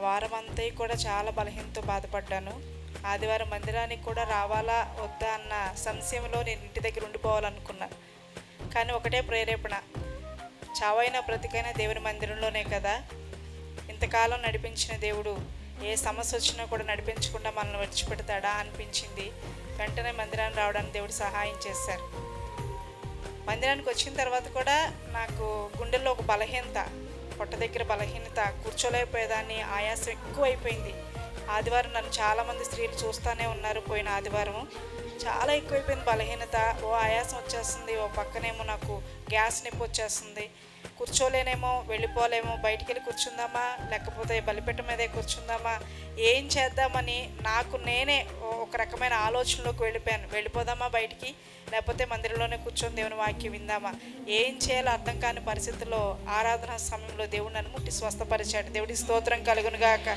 వారం అంతా కూడా చాలా బలహీనతో బాధపడ్డాను. ఆదివారం మందిరానికి కూడా రావాలా వద్దా అన్న సంశయంలో నేను ఇంటి దగ్గర ఉండిపోవాలనుకున్నాను కానీ ఒకటే ప్రేరేపణ. చావైన బ్రతికైనా దేవుని మందిరంలోనే కదా. ఇంతకాలం నడిపించిన దేవుడు ఏ సమస్య వచ్చినా కూడా నడిపించకుండా మనల్ని విడిచిపెడతాడా అనిపించింది. వెంటనే మందిరానికి రావడానికి దేవుడు సహాయం చేశారు. మందిరానికి వచ్చిన తర్వాత కూడా నాకు గుండెల్లో ఒక బలహీనత. పొట్ట దగ్గర బలహీనత కూర్చోలేకపోయేదాన్ని ఆయాసం ఎక్కువైపోయింది. ఆదివారం నన్ను చాలామంది స్త్రీలు చూస్తూనే ఉన్నారు పోయిన ఆదివారం చాలా ఎక్కువైపోయింది బలహీనత. ఓ ఆయాసం వచ్చేస్తుంది ఓ పక్కనేమో నాకు గ్యాస్ నొప్పి వచ్చేస్తుంది. కూర్చోలేనేమో వెళ్ళిపోలేమో బయటికి వెళ్ళి కూర్చుందామా? లేకపోతే బలిపెట్ట మీదే కూర్చుందామా? ఏం చేద్దామని నాకు నేనే ఒక రకమైన ఆలోచనలోకి వెళ్ళిపోయాను. వెళ్ళిపోదామా బయటికి? లేకపోతే మందిరంలోనే కూర్చొని దేవుని వాక్యం విందామా? ఏం చేయాలో అర్థం కాని పరిస్థితుల్లో ఆరాధన సమయంలో దేవుడు నన్ను ముట్టి స్వస్థపరిచాడు. దేవుడి స్తోత్రం కలుగునుగాక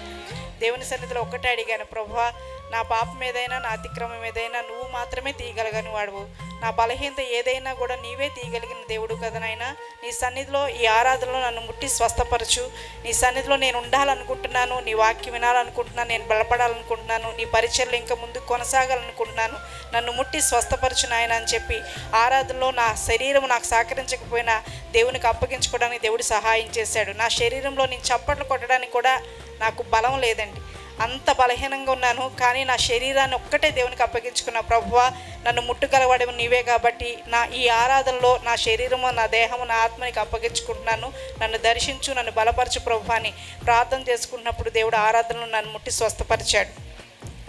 దేవుని సన్నిధిలో ఒక్కటే అడిగాను ప్రభా నా పాపం ఏదైనా నా అతిక్రమం ఏదైనా నువ్వు మాత్రమే తీయగలగని వాడువు. నా బలహీనత ఏదైనా కూడా నీవే తీయగలిగిన దేవుడు కదనైనా నీ సన్నిధిలో ఈ ఆరాధనలో నన్ను ముట్టి స్వస్థపరచు. నీ సన్నిధిలో నేను ఉండాలనుకుంటున్నాను నీ వాక్యం వినాలనుకుంటున్నాను నేను బలపడాలనుకుంటున్నాను నీ పరిచయలు ఇంకా ముందు కొనసాగాలనుకుంటున్నాను. నన్ను ముట్టి స్వస్థపరచు నాయన అని చెప్పి ఆరాధనలో నా శరీరం నాకు సహకరించకపోయినా దేవునికి అప్పగించుకోవడానికి దేవుడు సహాయం చేశాడు. నా శరీరంలో నేను చప్పట్లు కొట్టడానికి కూడా నాకు బలం లేదండి. అంత బలహీనంగా ఉన్నాను కానీ నా శరీరాన్ని ఒక్కటే దేవునికి అప్పగించుకున్న ప్రభువ నన్ను ముట్టుగలవాడేమో నీవే కాబట్టి నా ఈ ఆరాధనలో నా శరీరము నా దేహము నా ఆత్మనికి అప్పగించుకుంటున్నాను. నన్ను దర్శించు నన్ను బలపరచు ప్రభు అని ప్రార్థన చేసుకున్నప్పుడు దేవుడు ఆరాధనలో నన్ను ముట్టి స్వస్థపరిచాడు.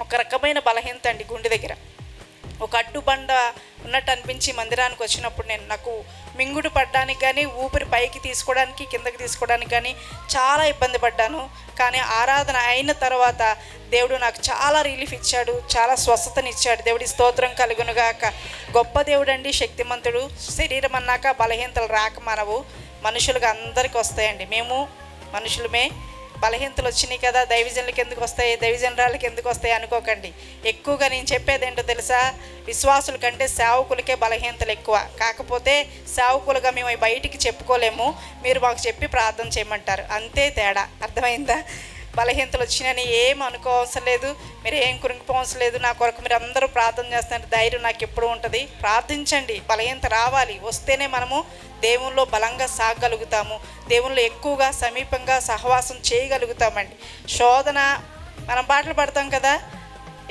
ఒక రకమైన బలహీనత అండి గుండె దగ్గర. ఒక అడ్డుబండ ఉన్నట్టు అనిపించి మందిరానికి వచ్చినప్పుడు నేను నాకు మింగుడు పడడానికి కానీ ఊపిరి పైకి తీసుకోవడానికి కిందకి తీసుకోవడానికి కానీ చాలా ఇబ్బంది పడ్డాను. కానీ ఆరాధన అయిన తర్వాత దేవుడు నాకు చాలా రిలీఫ్ ఇచ్చాడు చాలా స్వస్థతనిచ్చాడు. దేవుడి స్తోత్రం కలుగునుగాక. గొప్ప దేవుడు అండి శక్తిమంతుడు. శరీరం అన్నాక బలహీనతలు రాక మనవు. మనుషులుగా అందరికీ వస్తాయండి. మేము మనుషులమే. బలహీనతలు వచ్చినాయి కదా దైవజనులకి ఎందుకు వస్తాయి దైవజనరాలకి ఎందుకు వస్తాయి అనుకోకండి. ఎక్కువగా నేను చెప్పేది ఏంటో తెలుసా? విశ్వాసుల కంటే సేవకులకే బలహీనతలు ఎక్కువ. కాకపోతే సేవకులుగా మేము బయటికి చెప్పుకోలేము. మీరు మాకు చెప్పి ప్రార్థన చేయమంటారు. అంతే తేడా. అర్థమైందా? బలహీనతలు వచ్చినాయని ఏం అనుకోవసరం లేదు. మీరు ఏం కురింగిపోవసరం లేదు. నా కొరకు మీరు అందరూ ప్రార్థన చేస్తున్నారు. ధైర్యం నాకు ఎప్పుడు ఉంటుంది. ప్రార్థించండి. బలహీనత రావాలి. వస్తేనే మనము దేవుల్లో బలంగా సాగగలుగుతాము దేవుళ్ళు ఎక్కువగా సమీపంగా సహవాసం చేయగలుగుతామండి. శోధన మనం పాటలు పాడతాం కదా?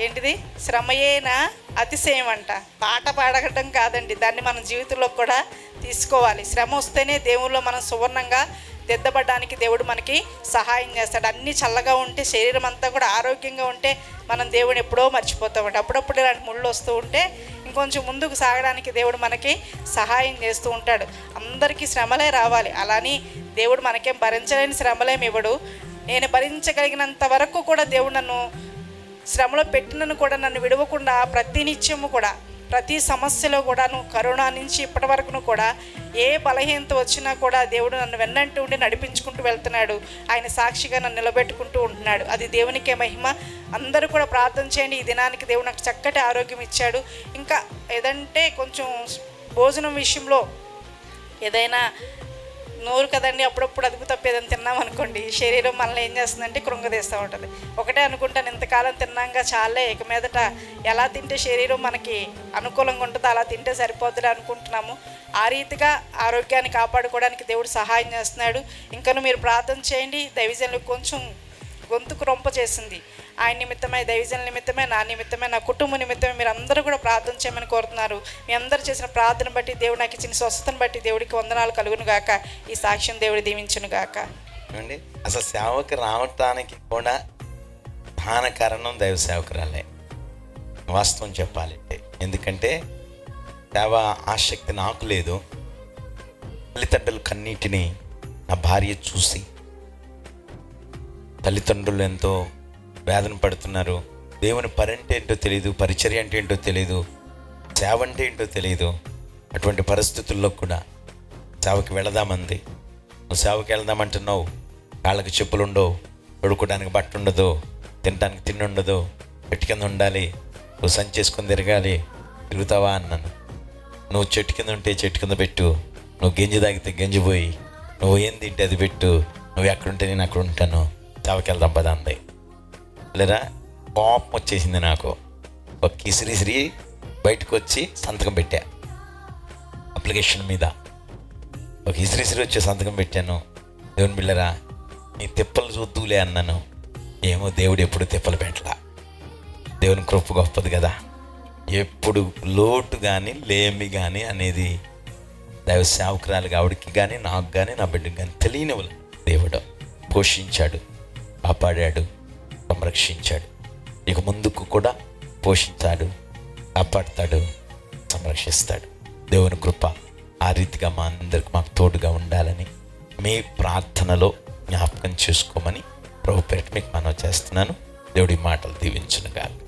ఏంటిది? శ్రమయేనా అతిశయం అంట పాట పాడగడం కాదండి. దాన్ని మన జీవితంలో కూడా తీసుకోవాలి. శ్రమ వస్తేనే దేవుల్లో మనం సువర్ణంగా దిద్దబడ్డానికి దేవుడు మనకి సహాయం చేస్తాడు. అన్నీ చల్లగా ఉంటే శరీరం అంతా కూడా ఆరోగ్యంగా ఉంటే మనం దేవుని ఎప్పుడో మర్చిపోతామండి అప్పుడప్పుడు ఇలాంటి ముళ్ళు వస్తూ ఉంటే ఇంకొంచెం ముందుకు సాగడానికి దేవుడు మనకి సహాయం చేస్తూ ఉంటాడు. అందరికీ శ్రమలే రావాలి. అలాని దేవుడు మనకేం భరించలేని శ్రమలేమి ఇవ్వడు. నేను భరించగలిగినంత వరకు కూడా దేవుడు నన్ను శ్రమలో పెట్టినను కూడా నన్ను విడవకుండా ప్రతినిత్యము కూడా ప్రతి సమస్యలో కూడాను కరోనా నుంచి ఇప్పటి వరకును కూడా ఏ బలహీనత వచ్చినా కూడా దేవుడు నన్ను వెన్నంటూ ఉండి నడిపించుకుంటూ వెళ్తున్నాడు. ఆయన సాక్షిగా నన్ను నిలబెట్టుకుంటూ ఉంటున్నాడు. అది దేవునికే మహిమ. అందరూ కూడా ప్రార్థన చేయండి. ఈ దినానికి దేవుడు నాకు చక్కటి ఆరోగ్యం ఇచ్చాడు. ఇంకా ఏదంటే కొంచెం భోజనం విషయంలో ఏదైనా నోరు కదండి అప్పుడప్పుడు అదుపు తప్పేదని తిన్నాం అనుకోండి శరీరం మనల్ని ఏం చేస్తుందంటే కృంగదీస్తూ ఉంటుంది. ఒకటే అనుకుంటాను ఇంతకాలం తిన్నాక చాలే ఇక మీదట ఎలా తింటే శరీరం మనకి అనుకూలంగా ఉంటుందో అలా తింటే సరిపోతుంది అనుకుంటున్నాము. ఆ రీతిగా ఆరోగ్యాన్ని కాపాడుకోవడానికి దేవుడు సహాయం చేస్తున్నాడు. ఇంకను మీరు ప్రార్థన చేయండి. దైవజనులకు కొంచెం గొంతుకు రొంప చేసింది. ఆయన నిమిత్తమే దైవజన నిమిత్తమే నా నిమిత్తమే నా కుటుంబ నిమిత్తమే మీరు అందరూ కూడా ప్రార్థన చేయమని కోరుతున్నారు. మీ అందరూ చేసిన ప్రార్థన బట్టి దేవుడు నాకు ఇచ్చిన స్వస్థతను బట్టి దేవుడికి వందనాలు కలుగును గాక. ఈ సాక్ష్యం దేవుడు దీవించును గాక. ఏమండి? అసలు సేవకు రావటానికి కూడా ప్రధాన కారణం దైవ సేవకురాలే. వాస్తవం చెప్పాలంటే ఎందుకంటే సేవ ఆసక్తి నాకు లేదు. తల్లిదండ్రుల కన్నీటిని నా భార్య చూసి తల్లిదండ్రులు ఎంతో వేదన పడుతున్నారు. దేవుని పరంటే ఏంటో తెలియదు పరిచర్య అంటే ఏంటో తెలియదు సేవ అంటే ఏంటో తెలియదు అటువంటి పరిస్థితుల్లో కూడా సేవకి వెళదామంది. నువ్వు సేవకి వెళదామంటున్నావు. కాళ్ళకి చెప్పులు ఉండవు పడుకోవడానికి బట్ట ఉండదు తినడానికి తిండి ఉండదు చెట్టు కింద ఉండాలి నువ్వు సంచి చేసుకొని తిరగాలి తిరుగుతావా అన్నాను. నువ్వు చెట్టు కింద ఉంటే చెట్టు కింద పెట్టు. నువ్వు గింజి తాగితే గింజి పోయి నువ్వు ఏం తింటే అది పెట్టు. నువ్వు ఎక్కడుంటే నేను అక్కడ ఉంటాను. చావకి వెళ్దాం పద అంది. లేదా కోపం వచ్చేసింది నాకు. ఒక కిసిరిసిరి బయటకు వచ్చి సంతకం పెట్టా. అప్లికేషన్ మీద. ఒక ఇసిరిసిరి వచ్చి సంతకం పెట్టాను. దేవుని బిళ్ళరా నీ తిప్పలు చూద్దులే అన్నాను. ఏమో దేవుడు ఎప్పుడు తిప్పలు పెట్టలా. దేవుని కృప గొప్పది కదా. ఎప్పుడు లోటు కానీ లేమి కానీ అనేది దైవ సేవకురాలు ఆవిడకి కానీ నాకు కానీ నా బిడ్డకి కానీ తెలియనివ్వలేదు దేవుడు పోషించాడు. కాపాడాడు సంరక్షించాడు. ఇక ముందుకు కూడా పోషించాడు కాపాడుతాడు సంరక్షిస్తాడు. దేవుని కృప ఆ రీతిగా మా అందరికి మాకు తోడుగా ఉండాలని మీ ప్రార్థనలో జ్ఞాపకం చేసుకోమని ప్రభు పేరిట మీకు మనవి చేస్తున్నాను. దేవుడి మాటలు దీవించునుగాక.